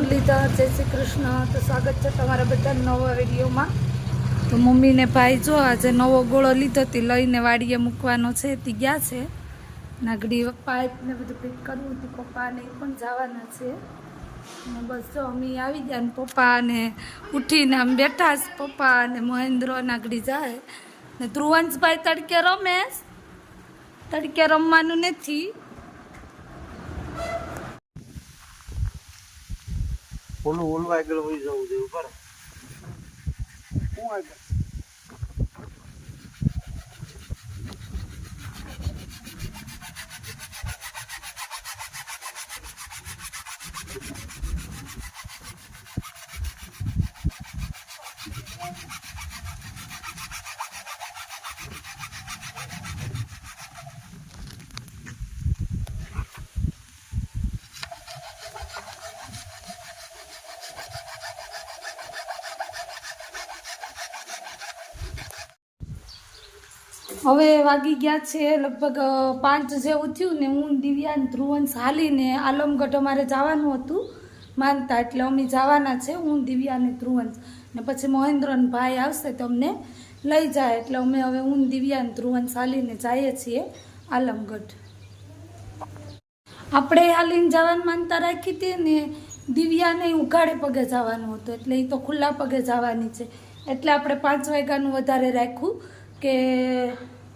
મુરલીધર, જય શ્રી કૃષ્ણ. તો સ્વાગત છે તમારા બધા નવા વિડીયોમાં. તો મમ્મીને ભાઈ જો આજે નવો ગોળો લીધો તે લઈને વાડીએ મૂકવાનો છે. તે ગયા છે. નાગડી પાઇપને બધું ફિટ કરવું હતું. પપ્પાને એ પણ જવાના છે. અને બસ જો અમે આવી ગયા ને પપ્પા ને ઉઠીને આમ બેઠા છે. પપ્પા અને મહેન્દ્ર, નાગડી જાય. ને ધ્રુવંશભાઈ તડકે રમે તડકે રમવાનું નથી. ઓલું ઓલું આગળ વહી જવું છે ઉપર. હું આગળ હવે વાગી ગયા છે લગભગ પાંચ જેવું થયું ને હું દિવ્યાન ધ્રુવન હાલીને આલમગઢ અમારે જવાનું હતું માનતા, એટલે અમે જવાના છે, હું, દિવ્યા અને ધ્રુવંશ ને પછી મહેન્દ્રન ભાઈ આવશે તો અમને લઈ જાય, એટલે અમે હવે હું, દિવ્યા અને ધ્રુવંશ હાલીને જઈએ છીએ આલમગઢ. આપણે હાલીને જવાનું માનતા રાખી હતી ને દિવ્યાને ઉઘાડે પગે જવાનું હતું, એટલે એ તો ખુલ્લા પગે જવાની છે. એટલે આપણે પાંચ વાગ્યાનું વધારે રાખ્યું કે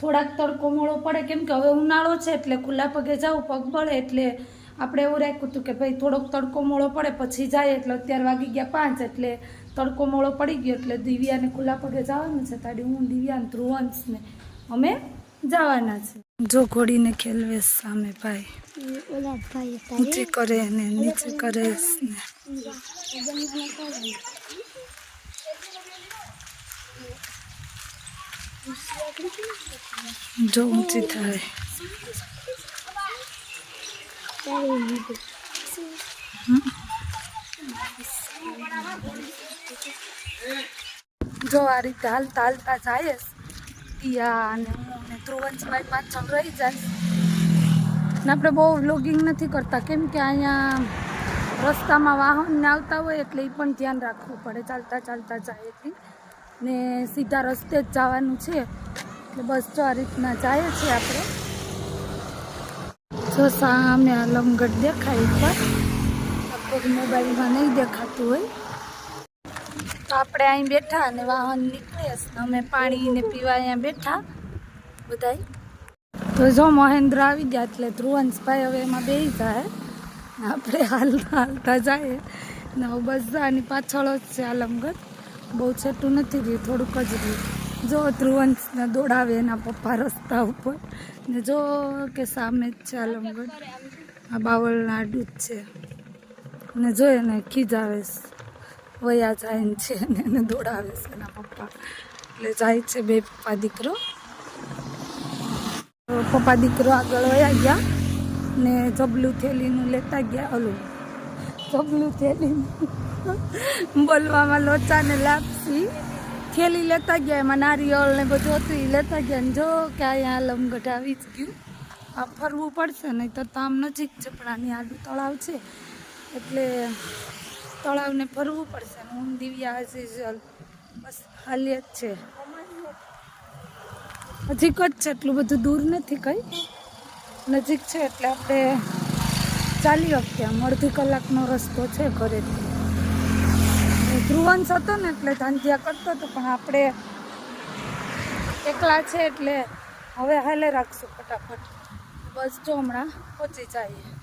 થોડાક તડકો મોળો પડે. કેમ કે હવે ઉનાળો છે એટલે ખુલ્લા પગે જાવ પગ બળે એટલે આપણે એવું રાખ્યું હતું કે ભાઈ થોડોક તડકો મોળો પડે, પછી જાય એટલે અત્યારે વાગી ગયા પાંચ એટલે તડકો મોળો પડી ગયો એટલે દિવ્યાને ખુલ્લા પગે જવાનું છે. તાડી હું, દિવ્યા ને ધ્રુવંશને અમે જવાના છે. જો ઘોડીને ખેલવે સામે ભાઈ. ઊંચી કરે ને નીચે કરે. જો ઊંચી થાય. જો આ રીતે હાલતા હાલતા જાય પિયા અને હું ને ધ્રુવંશભાઈ પાછળ રહી જાય. ને આપણે બહુ વ્લોગિંગ નથી કરતા. કેમ કે અહીંયા રસ્તામાં વાહન ને આવતા હોય એટલે એ પણ ધ્યાન રાખવું પડે. ચાલતા ચાલતા જાય એટલે. ને સીધા રસ્તે જ જવાનું છે. એટલે બસ જો આ રીતના જાય છે આપણે. જો સામે આલમગઢ દેખાય ઉપર લગભગ મોબાઈલમાં નહીં દેખાતું હોય. તો આપણે અહીં બેઠા અને વાહન નીકળે. અમે પાણીને પીવા અહીંયા બેઠા બધાય. તો જો મહેન્દ્ર આવી ગયા એટલે ધ્રુવંશભાઈ હવે એમાં બે જાય. આપણે હાલતા હાલતા જાય ને બસ આની પાછળ જ છે આલમગઢ બહુ છેટું નથી રહ્યું, થોડુંક જ રહ્યું. જો ધ્રુવંશને દોડાવે એના પપ્પા રસ્તા ઉપર. ને જો કે સામે જ છે આલમગઢ આ બાવળના આડું જ છે. ને જો એને ખીજાવે વયા જાય છે ને એને દોડાવે છે એના પપ્પા. એટલે જાય છે બે પપ્પા દીકરો. પપ્પા દીકરો આગળ વયા ગયા ને જબલું થેલીનું લેતા ગયા ઓલું જબલું થેલી બોલવામાં લોચા ને લાપસી. થેલી લેતા ગયા એમાં નારિયેળ ને બધું હતું એ લેતા ગયા ને જો કે અહીંયા લમગઢ આવી જ ગયું. આ ફરવું પડશે, નહીં તો તામ નજીક આની આડું તળાવ છે. એટલે તળાવને ફરવું પડશે હું દિવ્યા હજી બસ હાલ્ય જ છે. નજીક જ છે, એટલું બધું દૂર નથી કંઈ. નજીક છે એટલે આપણે ચાલી વખતે આમ અડધી કલાકનો રસ્તો છે ઘરેથી. ધ્રુવંશ હતો ને એટલે ધાંધિયા કરતો હતો, પણ આપણે એકલા છે એટલે હવે હાલે રાખશું ફટાફટ. બસ જો હમણાં પહોંચી જઈએ.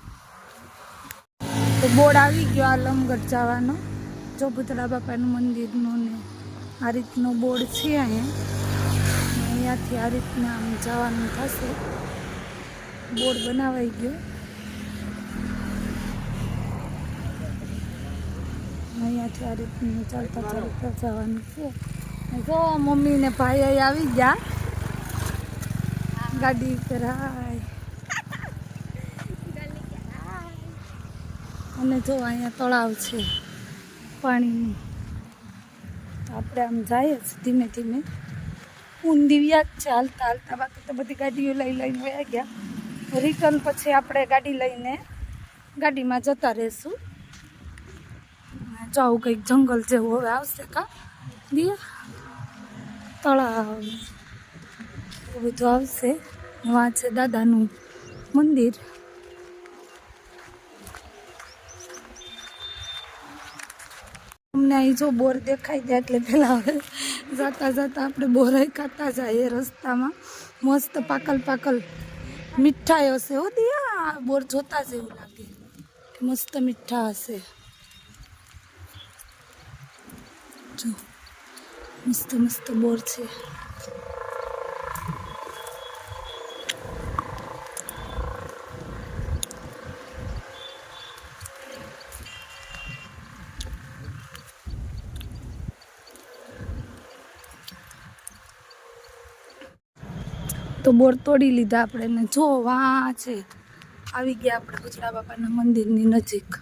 તો બોર્ડ આવી ગયો આલમગઢ જવાનો. જો ભૂતળા બાપાનું મંદિરનું ને આ રીતનું બોર્ડ છે અહીંયા. અહીંયાથી આ રીતના આમ જવાનું થશે. બોર્ડ બનાવાઈ ગયો. અહીંયાથી આ રીતનું ચાલતા ચાલતા જવાનું છે જો મમ્મી ને ભાઈ આવી ગયા ગાડી કરાય અને જો અહીંયા તળાવ છે પાણીનું આપણે આમ જઈએ જ ધીમે ધીમે ઊંધીવ્યા જ છે હાલતા હાલતા બાકી તો બધી ગાડીઓ લઈ લઈને વયા ગયા રિટર્ન પછી આપણે ગાડી લઈને ગાડીમાં જતા રહેશું જો આવું કંઈક જંગલ જેવું હવે આવશે કા? દિયા તળાવ. એવું બધું આવશે. વાં છે દાદાનું મંદિર. અમને અહીં જો બોર દેખાઈ જાય એટલે પેલા હવે જતા જતાં આપણે બોર ખાતા જઈએ રસ્તામાં. મસ્ત પાકલ પાકલ મીઠાઈ હશે હો દિયા બોર જોતા જ એવું લાગે. મસ્ત મીઠા હશે. જો, મસ્ત મસ્ત બોર છે. તો બોર તોડી લીધા આપણે ને જો વાં છે. આવી ગયા આપણે ગુજરા બાપાના મંદિરની નજીક.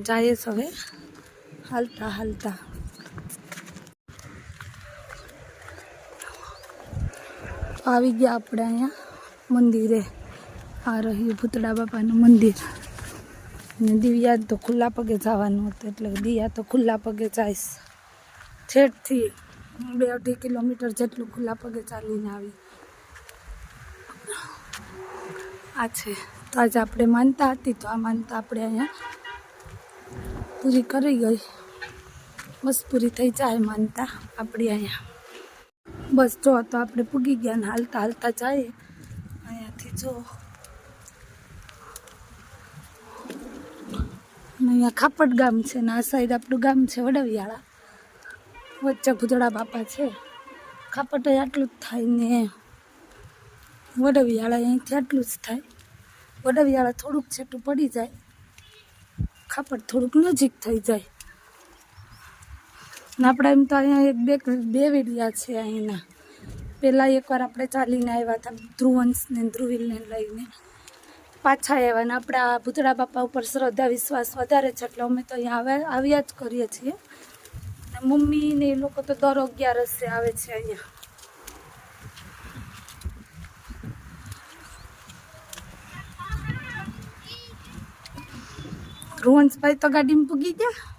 જઈએ હવે. હાલતા હાલતા. આવી ગયા આપણે અહીંયા મંદિરે. આ રહ્યું ભૂતળા બાપાનું મંદિર. ને દિવ્યા તો ખુલ્લા પગે જવાનું હતું એટલે દિયા તો ખુલ્લા પગે જઈશ. છેટથી બે અઢી કિલોમીટર જેટલું ખુલ્લા પગે ચાલીને આવી. આ છે. તો આજે આપણે માનતા હતી, તો આ માનતા આપણે અહીંયા પૂરી કરી ગઈ. બસ પૂરી થઈ જાય માનતા આપણી અહીંયા. બસ જો, તો આપણે પૂગી ગયા ને હાલતા હાલતા જઈએ અહીંયાથી જો. અહીંયા ખાપટ ગામ છે ને આ સાઈડ આપણું ગામ છે વડવિયાળા. વચ્ચે ભૂતળા બાપા છે. ખાપટ આટલું જ થાય ને વડવિયાળા અહીંથી આટલું જ થાય. વડવિયાળા થોડુંક છેટું પડી જાય. ખાપટ થોડુંક નજીક થઈ જાય. આપણે એમ તો અહીંયા એક બે બે વેડિયા છે અહીંના. પહેલાં એકવાર આપણે ચાલીને આવ્યા હતા ધ્રુવંશને, ધ્રુવિલને લઈને. પાછા આવ્યા ને આપણે ભૂતળા બાપા ઉપર શ્રદ્ધા, વિશ્વાસ વધારે છે એટલે અમે તો અહીંયા આવ્યા જ કરીએ છીએ. ને મમ્મી ને એ લોકો તો દર અગિયારસે આવે છે અહીંયા. ધ્રુવંશભાઈ તો ગાડીમાં પૂગી ગયા?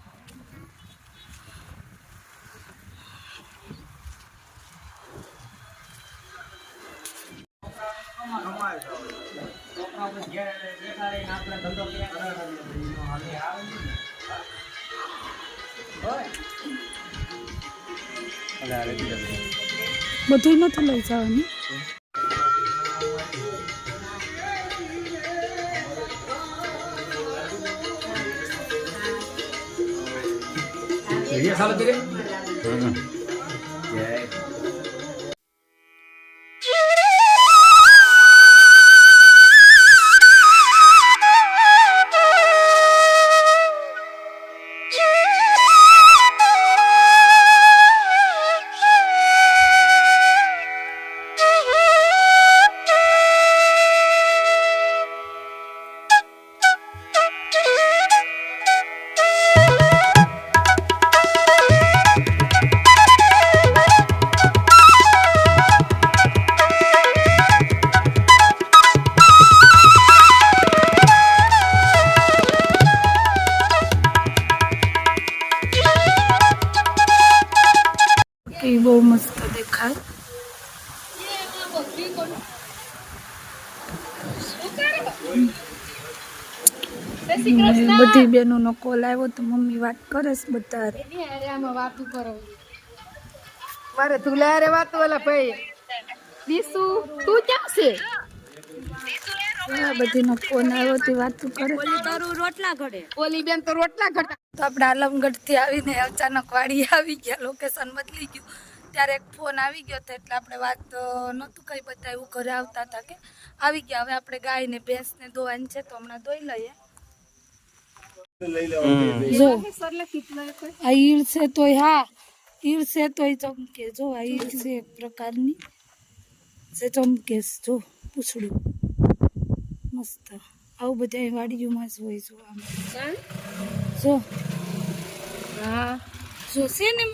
બધું નથી લઈ જવાનું. એ બધી બહેનોનો કોલ આવ્યો તો મમ્મી વાત કરે બધા મારે તુલા રે વાત ઓલા ભાઈ. દીસુ તું ક્યાં છે? બધીનો ફોન આવ્યો તે વાતું કરે. તારું રોટલા ઘડે ઓલી બેન તો રોટલા ઘડતા. તો આપણે આલમગઢથી આવીને અચાનક વાડી આવી ગયા લોકેશન બદલી ગયું. ત્યારે એક ફોન આવી ગયો હતો એટલે આપણે વાત અ, નહોતું કંઈ બતાવ્યું. ઘરે આવતા હતા કે આવી ગયા. હવે આપણે ગાયને ભેંસને ધોવાની છે તો હમણાં ધોઈ લઈએ. લઈ લેવાનું જો. આ ઈળ છે તોય હા. ઈળ છે તોય ચમકે. જો આ ઈળ છે એક પ્રકારની. જે ચમકે છે, જો પૂછડું. મસ્ત. આવું બધા અહીં વાડીઓમાં જ હોય જો આમ જો. હા. જો છે ને